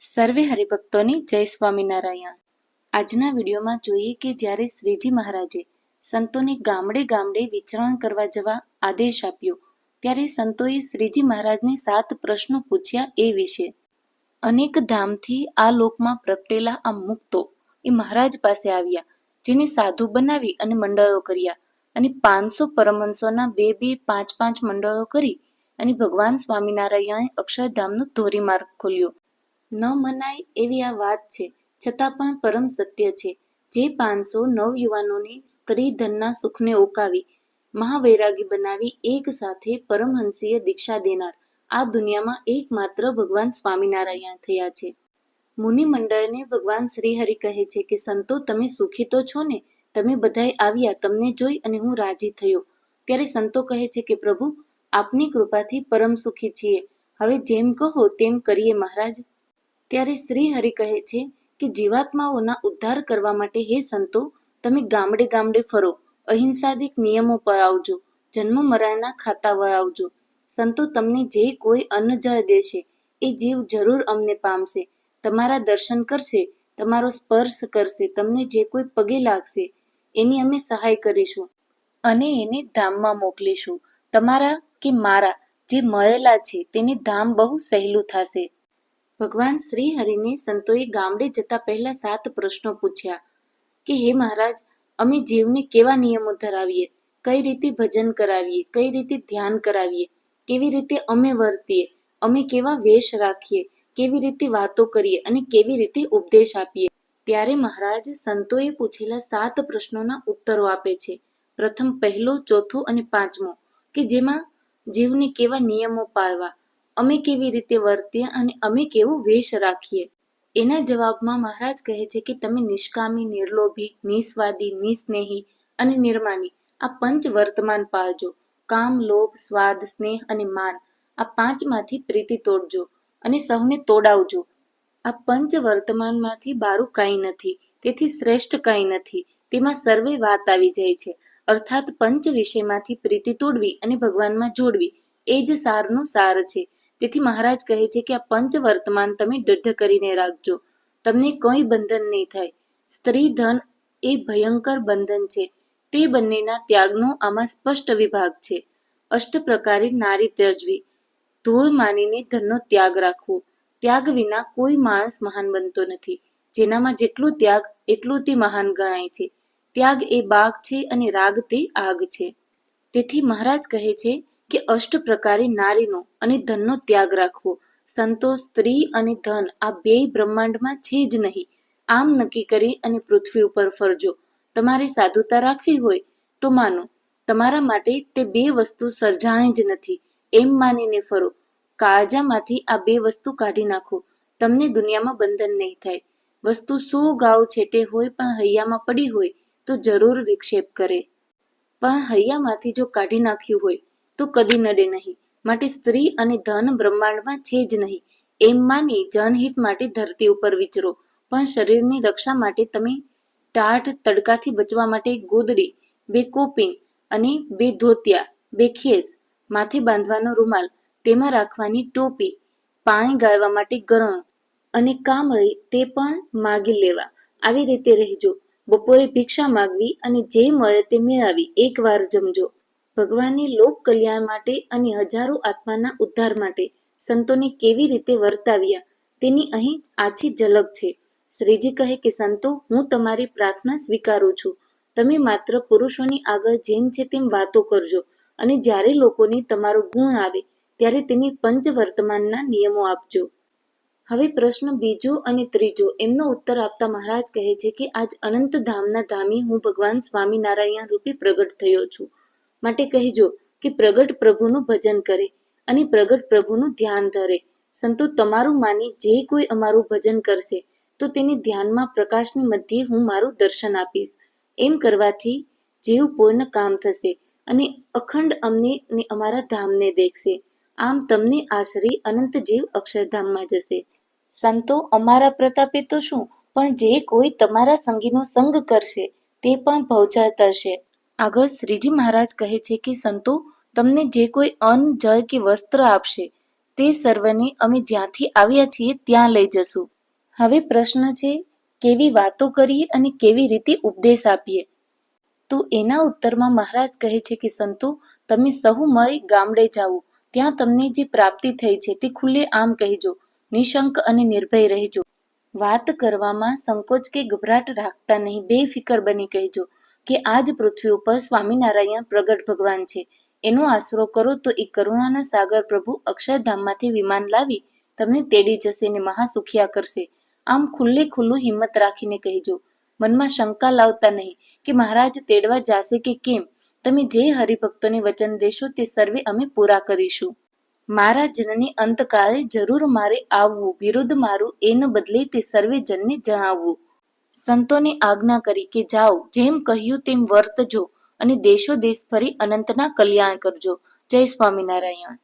સર્વે હરિભક્તોની જય સ્વામિનારાયણ. આજના વિડીયોમાં જોઈએ કે જ્યારે શ્રીજી મહારાજે સંતોને ગામડે ગામડે વિચરણ કરવા જવા આદેશ આપ્યો, ત્યારે સંતોએ શ્રીજી મહારાજને સાત પ્રશ્નો પૂછ્યા એ વિશે. અનેક ધામથી આ લોકમાં પ્રગટેલા આ મુક્તો એ મહારાજ પાસે આવ્યા, જેને સાધુ બનાવી અને મંડળો કર્યા અને પાંચસો પરમહંસોના બે બે પાંચ પાંચ મંડળો કરી અને ભગવાન સ્વામિનારાયણે અક્ષરધામનો ધોરીમાર્ગ ખોલ્યો. ન મનાય એવી આ વાત છે. છતાં પણ પરમ સત્ય છે. જે પાંચસો નવયુવાનોને સ્ત્રી ધનના સુખને ઓકાવી મહાવૈરાગી બનાવી એક સાથે પરમહંસીય દીક્ષા દેનાર, આ દુનિયામાં એકમાત્ર ભગવાન સ્વામિનારાયણ થયા છે. મુનિ ભગવાન શ્રીહરિ કહે છે કે, સંતો, તમે સુખી તો છો ને? તમે બધાએ આવ્યા, તમને જોઈ અને હું રાજી થયો. ત્યારે સંતો કહે છે કે, પ્રભુ, આપની કૃપાથી પરમ સુખી છીએ. હવે જેમ કહો તેમ કરીએ મહારાજ. ત્યારે શ્રી હરિ કહે છે કે જીવાત્માઓના ઉદ્ધાર કરવા માટે હે સંતો, તમે ગામડે ગામડે ફરો, અહિંસાદિક નિયમો પર આવજો, જન્મ મરણના ખાતા વળાવજો સંતો તમને જે કોઈ અન્ન જળ દેશે, એ જીવ જરૂર અમને પામશે, તમારા દર્શન કરશે, તમારો સ્પર્શ કરશે, તમને જે કોઈ પગે લાગશે, એની અમે સહાય કરીશું અને એને ધામમાં મોકલીશું. તમારા કે મારા જે મળેલા છે, તેને ધામ બહુ સહેલું થશે. ભગવાન શ્રી હરિને સંતોએ ગામડે જતા પહેલા સાત પ્રશ્નો પૂછ્યા કે, હે મહારાજ, અમે જીવને કેવા નિયમો ધરાવીએ? કઈ રીતે ભજન કરાવીએ? કઈ રીતે ધ્યાન કરાવીએ? કેવી રીતે અમે વર્તીએ? અમે કેવા વેશ રાખીએ? કેવી રીતે વાતો કરીએ અને કેવી રીતે ઉપદેશ આપીએ? ત્યારે મહારાજ સંતોએ પૂછેલા સાત પ્રશ્નોના ઉત્તરો આપે છે. પ્રથમ પહેલો, ચોથો અને પાંચમો કે જેમાં જીવને કેવા નિયમો પાળવા? અમે કેવી રીતે વર્તીએ અને અમે કેવો વેશ રાખીએ? એના જવાબમાં મહારાજ કહે છે કે તમે નિષ્કામી, નિર્લોભી, નિસ્વાદી, નિસ્નેહી અને નિર્માની, આ પંચ વર્તમાન પાળજો. કામ, લોભ, સ્વાદ, સ્નેહ અને માન, આ પાંચમાંથી પ્રીતિ તોડજો અને સૌને તોડાવજો. આ પંચ વર્તમાનમાંથી બારું કાંઈ નથી, તેથી શ્રેષ્ઠ કાંઈ નથી. તેમાં સર્વે વાત આવી જાય છે. અર્થાત પંચ વિષયમાંથી પ્રીતિ તોડવી અને ભગવાનમાં જોડવી, એ જ સારનું સાર છે. તેથી મહારાજ કહે છે કે આ પંચ વર્તમાન તમે દઢ કરીને રાખજો. તમને કોઈ બંધન નહીં થાય. સ્ત્રી ધન એ ભયંકર બંધન છે. તે બંનેના ત્યાગનો આમાં સ્પષ્ટ વિભાગ છે. અષ્ટ પ્રકારે નારી ત્યજવી. ધૂળ માનીને ધનનો ત્યાગ રાખવો. ત્યાગ વિના કોઈ માણસ મહાન બનતો નથી. જેનામાં જેટલો ત્યાગ, એટલું તે મહાન ગણાય છે. ત્યાગ એ બાગ છે અને રાગ તે આગ છે. તેથી મહારાજ કહે છે કે અષ્ટ પ્રકારે નારીનો અને ધનનો ત્યાગ રાખવો. સંતો, સ્ત્રી અને ધન આ બે બ્રહ્માંડમાં છે જ નહીં. આમ નક્કી કરી અને પૃથ્વી ઉપર ફરજો. તમારે સાધુતા રાખવી હોય તો માનો. તમારા માટે તે બે વસ્તુ સર્જાય જ નથી. એમ માનીને ફરો. કાળજામાંથી આ બે વસ્તુ કાઢી નાખો. તમને દુનિયામાં બંધન નહીં થાય. વસ્તુ સો ગાવ છેટે હોય પણ હૈયામાં પડી હોય તો જરૂર વિક્ષેપ કરે. પણ હૈયામાંથી જો કાઢી નાખ્યું હોય તો કદી નડે નહીં. માટે સ્ત્રી અને ધન બ્રહ્માંડમાં છે જ નહીં. એમ માની જનહિત માટે ધરતી ઉપર વિચરો. પણ શરીરની રક્ષા માટે તમે ટાઢ તડકાથી બચવા માટે ગોદડી, બે કોપિંગ અને બે ધોતિયા, બે ખેસ, માથે બાંધવાનો રૂમાલ, તેમાં રાખવાની ટોપી, પાણી ગાળવા માટે ગરણ અને કામ હોય તે પણ માગી લેવા. આવી રીતે રહેજો. બપોરે ભિક્ષા માગવી અને જે મળે તે મેળવી. એકવાર જમજો. ભગવાનની લોક કલ્યાણ માટે અને હજારો આત્માના ઉદ્ધાર માટે સંતોને કેવી રીતે વર્તાવ્યા તેની અહીં આછી ઝલક છે. શ્રીજી કહે કે, સંતો, હું તમારી પ્રાર્થના સ્વીકારું છું. તમે માત્ર પુરુષોની આગળ જેમ છે તેમ વાતો કરજો. અને જ્યારે લોકોને તમારો ગુણ આવે, ત્યારે તેની પંચ વર્તમાનના નિયમો આપજો. હવે પ્રશ્ન બીજો અને ત્રીજો. એમનો ઉત્તર આપતા મહારાજ કહે છે કે, આજ અનંત ધામના ધામી હું ભગવાન સ્વામિનારાયણ રૂપે પ્રગટ થયો છું. માટે કહેજો કે પ્રગટ પ્રભુનું ભજન કરે અને પ્રગટ પ્રભુનું ધ્યાન ધરે. સંતો તમારું માની જે કોઈ અમારું ભજન કરશે, તો તેને ધ્યાનમાં પ્રકાશની મધ્યે હું મારું દર્શન આપીશ. એમ કરવાથી જીવ પૂર્ણ કામ થશે અને અખંડ અમને અમારા ધામને દેખશે. આમ તમને આશરી અનંત જીવ અક્ષરધામમાં જશે. સંતો, અમારા પ્રતાપે તો શું? પણ જે કોઈ તમારા સંગીનો સંગ કરશે, તે પણ ભવચાર તરશે આગળ શ્રીજી મહારાજ કહે છે કે, સંતો, તમને જે કોઈ અન્ન, જળ કે વસ્ત્ર આપશે, તે સર્વને અમે જ્યાંથી આવ્યા છીએ ત્યાં લઈ જશું. હવે પ્રશ્ન છે, કેવી વાતો કરીએ અને કેવી રીતે ઉપદેશ આપીએ? તો એના ઉત્તરમાં મહારાજ કહે છે કે, સંતો, તમે સહુમય ગામડે જાઓ. ત્યાં તમને જે પ્રાપ્તિ થઈ છે તે ખુલ્લે આમ કહેજો. નિશંક અને નિર્ભય રહેજો. વાત કરવામાં સંકોચ કે ગભરાટ રાખતા નહીં. બેફિકર બની કહેજો. કે આજ પૃથ્વી ઉપર સ્વામિનારાયણ પ્રગટ ભગવાન છે. એનો આશરો કરો તો એ કરુણાના સાગર પ્રભુ અક્ષરધામમાંથી વિમાન લાવી તમને તેડી જશે ને મહાસુખિયા કરશે. આમ ખુલ્લે ખુલ્લું હિંમત રાખીને કહેજો. મનમાં શંકા લાવતા નહીં કે મહારાજ તેડવા જાશે કે કેમ? તમે જે હરિભક્તોને વચન દેશો તે સર્વે અમે પૂરા કરીશું. મારા જનની અંતકાળે જરૂર મારે આવવું. વિરુદ્ધ મારું એને બદલે તે સર્વે જનને જણાવવું. સંતોને આજ્ઞા કરી કે જાઓ, જેમ કહ્યું તેમ વર્તજો અને દેશો દેશ ફરી અનંતના કલ્યાણ કરજો. જય સ્વામિનારાયણ.